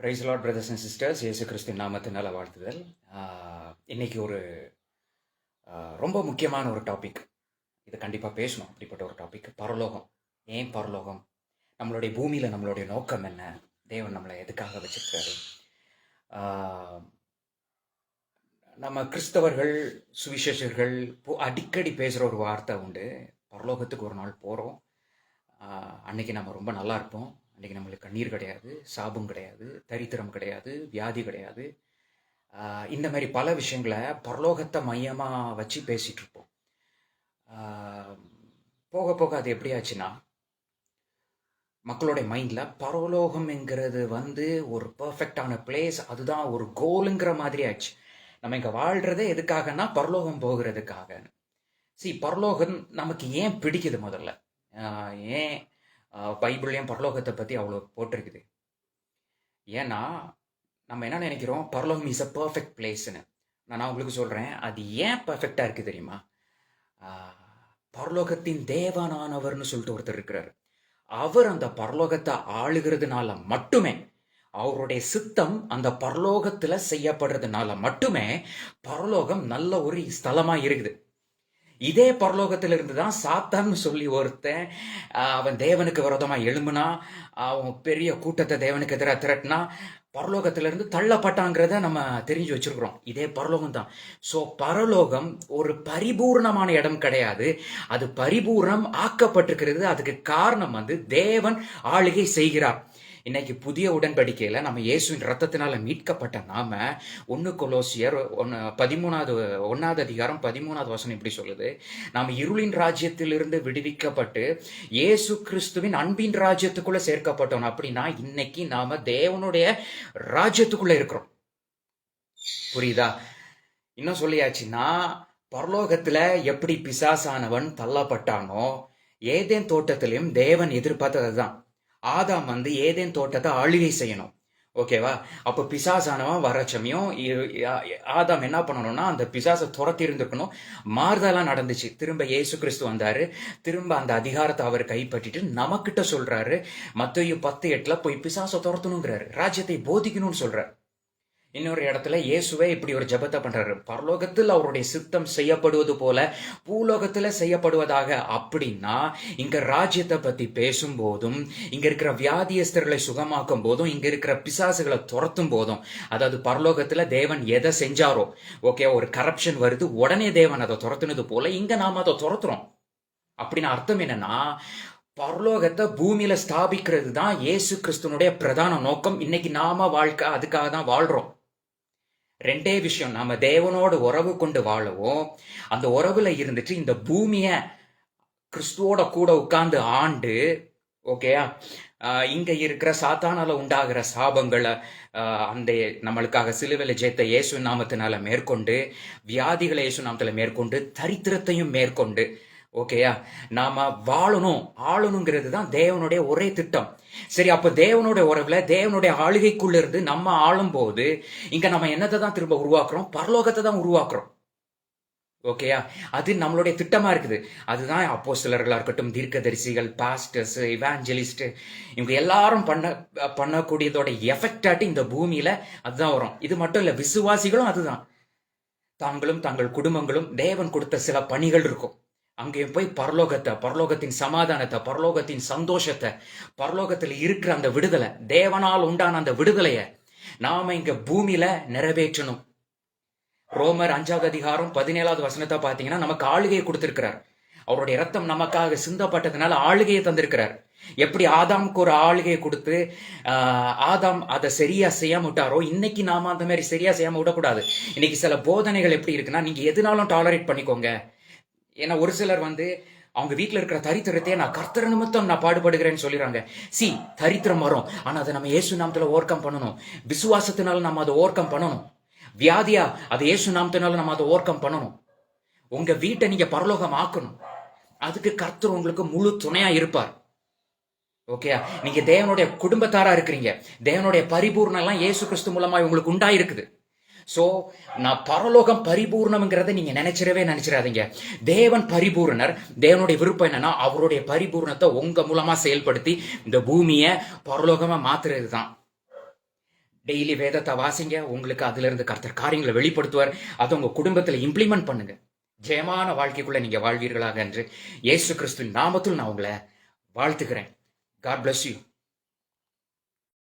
Praise Lord brothers and sisters இயேசு கிறிஸ்து நாமத்தினால வாழ்த்துதல். இன்னைக்கு ஒரு ரொம்ப முக்கியமான ஒரு டாபிக் இது கண்டிப்பாக பேசணும். அப்படிப்பட்ட ஒரு டாபிக் பரலோகம். ஏன் பரலோகம்? நம்மளுடைய பூமியில் நம்மளுடைய நோக்கம் என்ன? தேவன் நம்மளை எதுக்காக வச்சுருக்காரு? நம்ம கிறிஸ்தவர்கள் சுவிசேஷர்கள் அடிக்கடி பேசுகிற ஒரு வார்த்தை உண்டு. பரலோகத்துக்கு ஒரு நாள் போகிறோம் அன்னைக்கு நம்ம ரொம்ப நல்லா இருப்போம். இன்றைக்கி நம்மளுக்கு கண்ணீர் கிடையாது சாபம் கிடையாது தரித்திரம் கிடையாது வியாதி கிடையாது. இந்த மாதிரி பல விஷயங்களை பரலோகத்தை மையமாக வச்சு பேசிகிட்டு இருப்போம். போக போக அது எப்படி ஆச்சுன்னா மக்களுடைய மைண்டில் பரலோகம்ங்கிறது வந்து ஒரு பர்ஃபெக்டான பிளேஸ் அதுதான் ஒரு கோலுங்கிற மாதிரி ஆச்சு. நம்ம இங்கே வாழ்கிறதே எதுக்காகன்னா பரலோகம் போகிறதுக்காக. சி பரலோகம் நமக்கு ஏன் பிடிக்குது முதல்ல? ஏன் பைபிள்லையும் பரலோகத்தை பற்றி அவ்வளோ போட்டிருக்குது. ஏன்னா நம்ம என்ன நினைக்கிறோம்? பரலோகம் இஸ் அ பர்ஃபெக்ட் பிளேஸ்னு நான் உங்களுக்கு சொல்கிறேன் அது ஏன் பர்ஃபெக்டாக இருக்குது தெரியுமா? பரலோகத்தின் தேவனானவர்னு சொல்லிட்டு ஒருத்தர் இருக்கிறார். அவர் அந்த பரலோகத்தை ஆளுகிறதுனால மட்டுமே அவருடைய சித்தம் அந்த பரலோகத்தில் செய்யப்படுறதுனால மட்டுமே பரலோகம் நல்ல ஒரு ஸ்தலமாக இருக்குது. இதே பரலோகத்துல இருந்து தான் சாத்தான்னு சொல்லி ஒருத்தன் அவன் தேவனுக்கு விரோதமாக எழும்புனா அவன் பெரிய கூட்டத்தை தேவனுக்கு எதிராக திரட்டினா பரலோகத்திலிருந்து தள்ளப்பட்டாங்கிறத நம்ம தெரிஞ்சு வச்சிருக்கிறோம். இதே பரலோகம் தான் ஸோ பரலோகம் ஒரு பரிபூர்ணமான இடம் கிடையாது. அது பரிபூர்ணம் ஆக்கப்பட்டிருக்கிறது. அதுக்கு காரணம் வந்து தேவன் ஆளுகை செய்கிறார். இன்னைக்கு புதிய உடன்படிக்கையில் நம்ம இயேசுவின் ரத்தத்தினால மீட்கப்பட்ட நாம ஒன்று கொலோசியர் ஒன்று பதிமூணாவது ஒன்னாவது அதிகாரம் பதிமூணாவது வசனம் இப்படி சொல்லுது. நாம் இருளின் ராஜ்யத்திலிருந்து விடுவிக்கப்பட்டு இயேசு கிறிஸ்துவின் அன்பின் ராஜ்யத்துக்குள்ள சேர்க்கப்பட்டோம். அப்படின்னா இன்னைக்கு நாம தேவனுடைய ராஜ்யத்துக்குள்ள இருக்கிறோம். புரியுதா? இன்னும் சொல்லியாச்சுன்னா பரலோகத்துல எப்படி பிசாசானவன் தள்ளப்பட்டானோ ஏதேன் தோட்டத்திலையும் தேவன் எதிர்பார்த்தது தான் ஆதாம் வந்து ஏதேன் தோட்டத்தை ஆளுகை செய்யணும். ஓகேவா அப்போ பிசாசானவன் வர சமயம் ஆதாம் என்ன பண்ணணும்னா அந்த பிசாசை துரத்தி இருந்துக்கணும் மாறுதலாம் நடந்துச்சு. திரும்ப இயேசு கிறிஸ்து வந்தாரு. திரும்ப அந்த அதிகாரத்தை அவர் கைப்பற்றிட்டு நமக்கிட்ட சொல்றாரு. மத்தையும் பத்து எட்டுல போய் பிசாசை துரத்தணுங்கிறாரு. ராஜ்யத்தை போதிக்கணும்னு சொல்றாரு. இன்னொரு இடத்துல இயேசுவே இப்படி ஒரு ஜெபத்தை பண்றாரு. பரலோகத்தில் அவருடைய சித்தம் செய்யப்படுவது போல பூலோகத்துல செய்யப்படுவதாக அப்படின்னா இங்க ராஜ்யத்தை பத்தி பேசும்போதும் இங்க இருக்கிற வியாதியஸ்தர்களை சுகமாக்கும் போதும் இங்க இருக்கிற பிசாசுகளை துரத்தும் போதும் அதாவது பரலோகத்துல தேவன் எதை செஞ்சாரோ ஓகே ஒரு கரப்ஷன் வருது உடனே தேவன் அதை துரத்துனது போல இங்க நாம அதை துரத்துறோம். அப்படின்னு அர்த்தம் என்னன்னா பரலோகத்தை பூமியில ஸ்தாபிக்கிறது தான் இயேசு கிறிஸ்துனுடைய பிரதான நோக்கம். இன்னைக்கு நாம வாழ்க்கை அதுக்காக தான் வாழ்றோம். ரெண்டே விஷயம். நம்ம தேவனோடு உறவு கொண்டு வாழவும். அந்த உறவுல இருந்துட்டு இந்த பூமியை கிறிஸ்துவோட கூட உட்கார்ந்து ஆண்டு ஓகேயா இங்க இருக்கிற சாத்தானால உண்டாகிற சாபங்களை அந்த நம்மளுக்காக சிலுவையில் ஜெயித்த இயேசு நாமத்தினால மேற்கொண்டு வியாதிகளை இயேசு நாமத்துல மேற்கொண்டு தரித்திரத்தையும் மேற்கொண்டு ஓகேயா நாம வாழணும் ஆளணுங்கிறது தான் தேவனுடைய ஒரே திட்டம். சரி அப்ப தேவனுடைய உறவுல தேவனுடைய ஆளுகைக்குள்ள இருந்து நம்ம ஆளும் போது இங்க நம்ம என்னத்தை தான் திரும்ப உருவாக்குறோம்? பரலோகத்தை தான் உருவாக்குறோம் ஓகேயா அது நம்மளுடைய திட்டமா இருக்குது. அதுதான் அப்போ சிலர்களா இருக்கட்டும் தீர்க்கதரிசிகள் பாஸ்டர்ஸ் இவாஞ்சலிஸ்ட் இவங்க எல்லாரும் பண்ண பண்ணக்கூடியதோட எஃபெக்டாட்டி இந்த பூமியில அதுதான் வரும். இது மட்டும் இல்ல விசுவாசிகளும் அதுதான். தாங்களும் தங்கள் குடும்பங்களும் தேவன் கொடுத்த சில பணிகள் இருக்கும். அங்கே போய் பரலோகத்தை பரலோகத்தின் சமாதானத்தை பரலோகத்தின் சந்தோஷத்தை பரலோகத்தில் இருக்கிற அந்த விடுதலை தேவனால் உண்டான அந்த விடுதலையை நாம இங்க பூமியில நிறைவேற்றணும். ரோமர் அஞ்சாவது அதிகாரம் பதினேழாவது வசனத்தை பார்த்தீங்கன்னா நமக்கு ஆளுகையை கொடுத்திருக்கிறார். அவருடைய ரத்தம் நமக்காக சிந்தப்பட்டதுனால ஆளுகையை தந்திருக்கிறார். எப்படி ஆதாமுக்கு ஒரு ஆளுகையை கொடுத்து ஆதாம் அதை சரியா செய்யாம விட்டாரோ இன்னைக்கு நாம அந்த மாதிரி சரியா செய்யாம விடக்கூடாது. இன்னைக்கு சில போதனைகள் எப்படி இருக்குன்னா நீங்க எதுனாலும் டாலரேட் பண்ணிக்கோங்க. ஏன்னா ஒரு சிலர் வந்து அவங்க வீட்டில் இருக்கிற தரித்திரத்தையே நான் கர்த்தர நிமித்தம் நான் பாடுபடுகிறேன்னு சொல்லிடுறாங்க சி தரித்திரம் வரும். ஆனால் அதை நம்ம இயேசு நாமத்தில் ஓவர் கம் பண்ணணும். விசுவாசத்தினால நம்ம அதை ஓவர் கம் பண்ணணும். வியாதியா அதை இயேசு நாமத்தினால நம்ம அதை ஓவர் கம் பண்ணணும். உங்க வீட்டை நீங்க பரலோகம் ஆக்கணும் அதுக்கு கர்த்தர் உங்களுக்கு முழு துணையா இருப்பார். ஓகே நீங்க தேவனுடைய குடும்பத்தாரா இருக்கிறீங்க. தேவனுடைய பரிபூர்ணம் எல்லாம் இயேசு கிறிஸ்து மூலமா உங்களுக்கு உண்டாயிருக்குது. ஸோ நான் பரலோகம் பரிபூர்ணம்ங்கிறத நீங்கள் நினைச்சிடவே நினைச்சிடாதீங்க. தேவன் பரிபூர்ணர். தேவனுடைய விருப்பம் என்னன்னா அவருடைய பரிபூர்ணத்தை உங்கள் மூலமாக செயல்படுத்தி இந்த பூமியை பரலோகமாக மாத்துறது தான் டெய்லி வேதத்தை வாசிங்க. உங்களுக்கு அதிலிருந்து கர்த்தர் காரியங்களை வெளிப்படுத்துவார். அதை உங்கள் குடும்பத்தில் இம்ப்ளிமெண்ட் பண்ணுங்க. ஜெயமான வாழ்க்கைக்குள்ள நீங்கள் வாழ்வீர்களாக என்று. இயேசு கிறிஸ்துவின் நாமத்தில் நான் உங்களை வாழ்த்துக்கிறேன் காட் பிளஸ் யூ